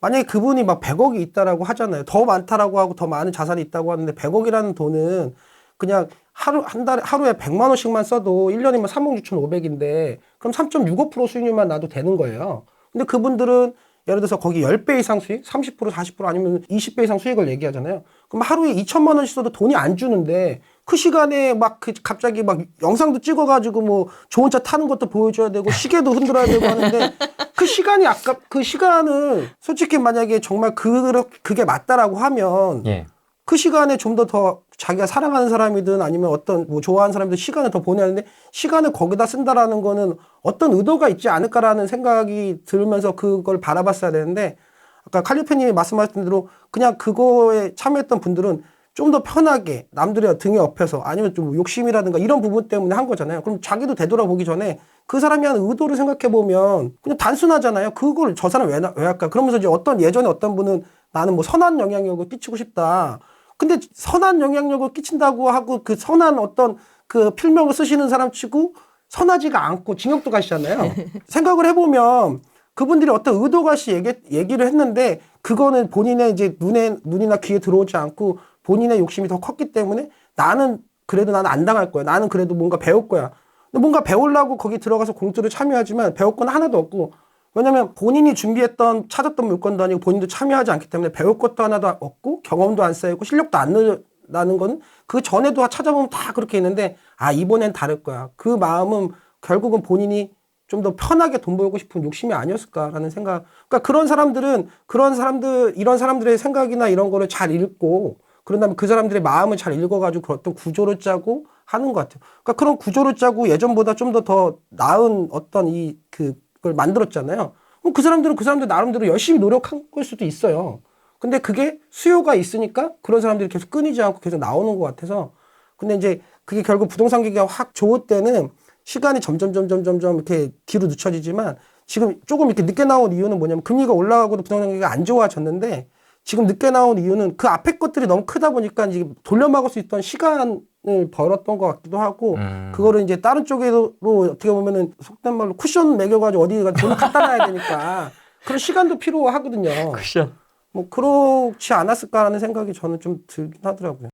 만약에 그분이 막 100억이 있다라고 하잖아요. 더 많다라고 하고 더 많은 자산이 있다고 하는데 100억이라는 돈은 그냥 하루 한 달에 하루에 100만 원씩만 써도 1년이면 3억 6,500인데 그럼 3.65% 수익률만 나도 되는 거예요. 근데 그분들은 예를 들어서 거기 10배 이상 수익, 30% 40% 아니면 20배 이상 수익을 얘기하잖아요. 그럼 하루에 2천만 원씩 써도 돈이 안 주는데 그 시간에 막 그 갑자기 막 영상도 찍어가지고 뭐 좋은 차 타는 것도 보여줘야 되고 시계도 흔들어야 되고 하는데 그 시간이 아까 그 시간을 솔직히 만약에 정말 그 그게 맞다라고 하면 예. 그 시간에 좀 더더 자기가 사랑하는 사람이든 아니면 어떤 뭐 좋아하는 사람들 시간을 더 보내야 하는데 시간을 거기다 쓴다라는 거는 어떤 의도가 있지 않을까라는 생각이 들면서 그걸 바라봤어야 되는데 아까 칼리페님이 말씀하신 대로 그냥 그거에 참여했던 분들은 좀 더 편하게 남들의 등에 업혀서 아니면 좀 욕심이라든가 이런 부분 때문에 한 거잖아요. 그럼 자기도 되돌아보기 전에 그 사람이 하는 의도를 생각해 보면 그냥 단순하잖아요. 그걸 저 사람 왜, 나- 왜 할까? 그러면서 이제 어떤 예전에 어떤 분은 나는 뭐 선한 영향력을 끼치고 싶다. 근데 선한 영향력을 끼친다고 하고 그 선한 어떤 그 필명을 쓰시는 사람 치고 선하지가 않고 징역도 가시잖아요. 생각을 해보면 그분들이 어떤 의도가 시 얘기, 얘기를 했는데 그거는 본인의 이제 눈에 눈이나 귀에 들어오지 않고 본인의 욕심이 더 컸기 때문에 나는 그래도 나는 안 당할 거야. 나는 그래도 뭔가 배울 거야. 뭔가 배우려고 거기 들어가서 공투를 참여하지만 배울 건 하나도 없고 왜냐면 본인이 준비했던 찾았던 물건도 아니고 본인도 참여하지 않기 때문에 배울 것도 하나도 없고 경험도 안 쌓이고 실력도 안 늘어나는 거는 그 전에도 찾아보면 다 그렇게 있는데 아 이번엔 다를 거야. 그 마음은 결국은 본인이 좀 더 편하게 돈 벌고 싶은 욕심이 아니었을까라는 생각. 그러니까 그런 사람들은 그런 사람들 이런 사람들의 생각이나 이런 거를 잘 읽고 그런 다음에 그 사람들의 마음을 잘 읽어가지고 어떤 구조를 짜고 하는 것 같아요. 그러니까 그런 구조를 짜고 예전보다 좀 더 더 나은 어떤 이 그걸 만들었잖아요. 그럼 그 사람들은 그 사람들 나름대로 열심히 노력한 걸 수도 있어요. 근데 그게 수요가 있으니까 그런 사람들이 계속 끊이지 않고 계속 나오는 것 같아서 근데 이제 그게 결국 부동산 경기가 확 좋을 때는 시간이 점점 점점 점점 이렇게 뒤로 늦춰지지만 지금 조금 이렇게 늦게 나온 이유는 뭐냐면 금리가 올라가고도 부동산 경기가 안 좋아졌는데 지금 늦게 나온 이유는 그 앞에 것들이 너무 크다 보니까 이제 돌려 막을 수 있던 시간을 벌었던 것 같기도 하고 음. 그거를 이제 다른 쪽으로 어떻게 보면은 속된 말로 쿠션 매겨가지고 어디 가 돈을 갖다 놔야 되니까 그런 시간도 필요하거든요. 쿠션. 뭐 그렇지 않았을까라는 생각이 저는 좀 들긴 하더라고요.